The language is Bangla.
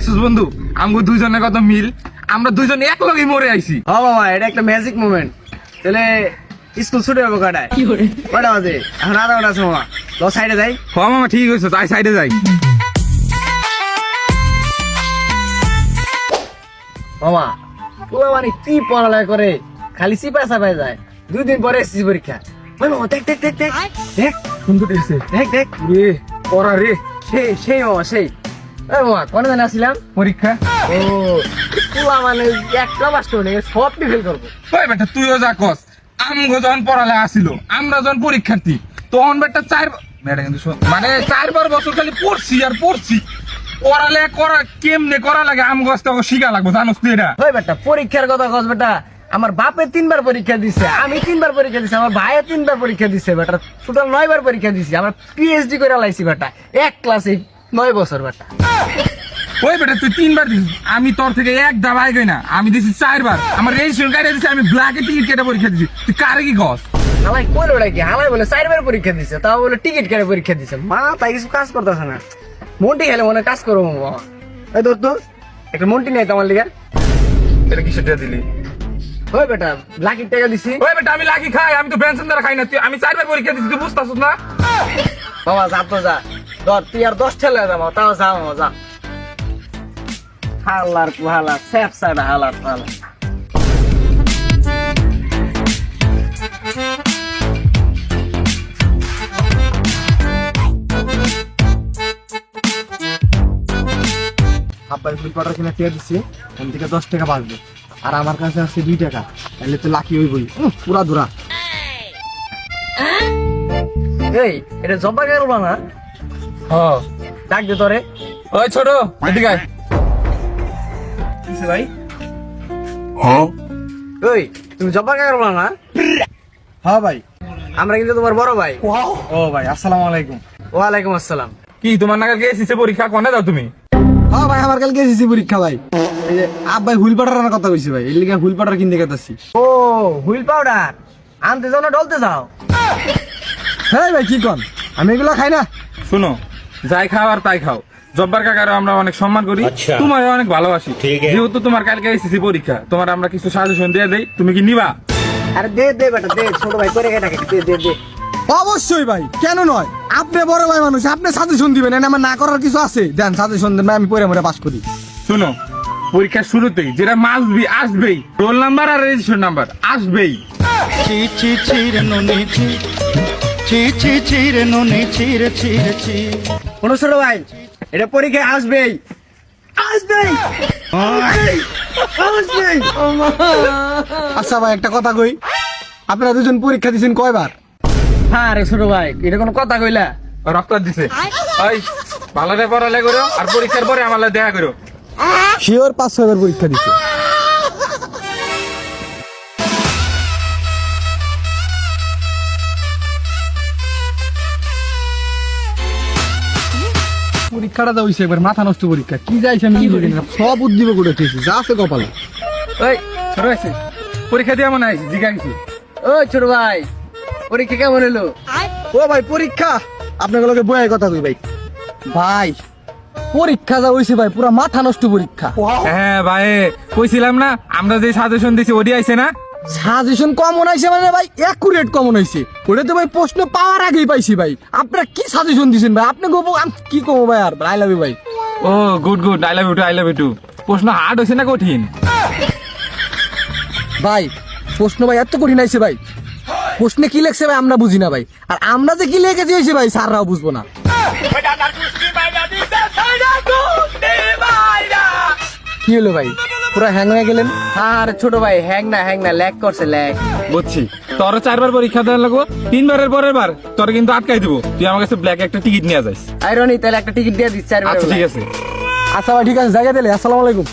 দেখছিস বন্ধু? আমগো দুইজনের কত মিল? আমরা দুইজন এক লগেই মরে আইছি। হ বাবা এটা একটা ম্যাজিক মোমেন্ট তাহলে স্কুল ছুটে যাব কটায় কটা বাজে? এখন আধা ঘণ্টা আছে মামা। ল সাইডে যাই। হ মামা ঠিক হয়েছে তাই সাইডে যাই। মামা পুরো মানে কি পড়ালেখা করে? খালি চিপা চাপায় যায়। দুই দিন পরে এসেছি পরীক্ষা। ওই মামা দেখ দেখ দেখ দেখ। দেখ সুন্দর দেখ দেখ। রে পড়া রে। সেই সেই মামা সেই। কোনে জানে আসছিলাম পরীক্ষা? ও পুরা মানে একটা মাস্টার নেই সব ফেল করব। ওই বেটা তুইও যা কস। আমগো যখন পড়ালেখা আসিল আমরা যখন পরীক্ষার্থী তখন বেটা চার ম্যাডাম কিন্তু মানে চারবার বছর খালি পড়ছি আর পড়ছি। পড়ালেখা করা কেমনে করা লাগে আমগো আস্তে শিখা লাগবো জানোস তুই এটা? ওই বেটা পরীক্ষার কথা কস বেটা আমার বাপে তিনবার পরীক্ষা দিছে আমি তিনবার পরীক্ষা দিছি আমার ভাইয়ে তিনবার পরীক্ষা দিছে বেটা টোটাল নয় বার পরীক্ষা দিছি আমার পিএইচডি করে লাইছি বেটা এক ক্লাসে নয় বছর বেটা। ওই বেটা তুই তিনবার দিছিস। আমি তোর থেকে এক দাবাই গই না। আমি দিছি চারবার। আমার রেজিস্ট্রেশন কার্ডে দিছি আমি ব্ল্যাকে টিকিট কেটে পরীক্ষা দিছি। তুই কারে কি কস? হালাই কইলো কি? হালাই বলে চারবার পরীক্ষা দিছে তাও বলে টিকিট কেটে পরীক্ষা দিছে। মা তাই কিছু কাজ করতেছে না। মন্টি খেলে মনে কাজ করব বাবা। এই তোর তো একটা মন্টি নেই তোমার লিগে। এটা কিসের টাকা দিলি? ওই বেটা লাখির টাকা দিছি। ওই বেটা আমি লাকি খাই আমি তো পেনশন দ্বারা খাই না। তুই আমি চারবার পরীক্ষা দিছি তুই বুঝতাছিস না? বাবা যা তো যা। ধর তুই আর দশ ঠেলে যাব তাও যা মামা যা। হালার হালা স্যাপ সাইড হালার হালা আব্বাই ফুল পাটার কিনা টিয়া দিচ্ছে ওখান থেকে দশ টাকা বাঁচবে। আর আমার কাছে আছে দুই টাকা তাহলে তো লাকি হই বই পুরা দূরা। এই এটা জব্বা গেল না? হ ডাক দে তোরে। ওই ছোট এদিকে আয়। কিসে ভাই? ওই তুমি গেল না? হ্যাঁ ভাই। আমরা কিন্তু তোমার বড় ভাই। ও ভাই আসসালামু আলাইকুম। ওয়ালাইকুম আসসালাম। কি তোমার নাগাল গেছিস পরীক্ষা? কোনে দাও তুমি? হ্যাঁ ভাই আমার কালকে এসেছি পরীক্ষা ভাই। এই যে আব্বাই হুইল পাটার কথা কইছে ভাই। এর লিগে হুইল পাটার কিনতে গেতাছি। ও হুইল পাউডার? আনতে যাও না ডলতে যাও? হ্যাঁ ভাই কি কন? আমি এগুলা খাই না। শুনো যাই খাও আর তাই খাও। জব্বার কাকারও আমরা অনেক সম্মান করি। তোমার অনেক ভালোবাসি। যেহেতু তোমার কালকে এসেছি পরীক্ষা তোমার আমরা কিছু সাজেশন দিয়ে দেই। তুমি কি নিবা? আরে দে দে বেটা দে ছোট ভাই করে দে দে দে। অবশ্যই ভাই কেন নয়? আপনি বড় ভাই মানুষ আপনি সাজেশন দিবেন এনে আমার না করার কিছু আছে? দেন সাজেশন দেন ভাই, আমি পরে মরে পাস করি। শুনো পরীক্ষার শুরুতেই যেটা মাসবি আসবেই। রোল নাম্বার আর রেজিস্ট্রেশন নাম্বার আসবেই। চি চি চিরে নুনি নুনি চিরে চিরে কোনো ছোট ভাই এটা পরীক্ষায় আসবেই। আসবেই আসবেই আচ্ছা ভাই একটা কথা কই। আপনারা দুজন পরীক্ষা দিয়েছেন কয়বার? হ্যাঁ রে ছোট ভাই এটা কোনো কথা কইলা। রক্ত দিছে। ওই ভালোরে পড়ালে করো আর পরীক্ষার পরে আমার দেখা করো। শিওর পাঁচ ছয়বার পরীক্ষা দিছে। পরীক্ষাটা তো হইছে একবার মাথা নষ্ট পরীক্ষা। কি যাইছে আমি কি না। সব উদ্দীপ করে যা আছে কপালে। ওই ছোট হয়েছে পরীক্ষা দিয়ে মনে হয় কিছু ও ছোট ভাই পরীক্ষা কেমন হলো ও ভাই পরীক্ষা? আপনাকে লোকে কথা কই ভাই। ভাই পরীক্ষা যা হইছে ভাই পুরা মাথা নষ্ট পরীক্ষা। হ্যাঁ ভাই কইছিলাম না আমরা যে সাজেশন দিছি ওডি আইছে না? সাজেশন কমন হয়েছে মানে ভাই একুরেট কমন হয়েছে ওটা তো ভাই প্রশ্ন পাওয়ার আগেই পাইছি ভাই। আপনারা কি সাজেশন দিছেন ভাই? আপনি গোবো আমি কি কমো ভাই আর? আই লাভ ইউ ভাই। ও good good I love you too I love you too প্রশ্ন হার্ড হয়েছে না কঠিন? ভাই প্রশ্ন ভাই এত কঠিন আইছে ভাই। প্রশ্নে কি লেখছে ভাই আমরা বুঝি না ভাই। আর আমরা যে কি লিখে দিয়েছি ভাই স্যাররাও বুঝব না। কি হলো ভাই? পুরো হ্যাং হয়ে গেলেন। আর ছোট ভাই হ্যাং না হ্যাং না ল্যাগ করছে ল্যাগ বুঝছি। তোর চারবার পরীক্ষা দেওয়ার লাগবো তিনবারের পরের বার তোর কিন্তু আটকাই দিব। তুই আমার কাছে ব্ল্যাক একটা টিকিট নিয়ে যাস। আইরনি তাহলে একটা টিকিট দিয়ে দিচ্ছি আচ্ছা ঠিক আছে। আচ্ছা ভাই ঠিক আছে জায়গা দিলে আসসালামু আলাইকুম।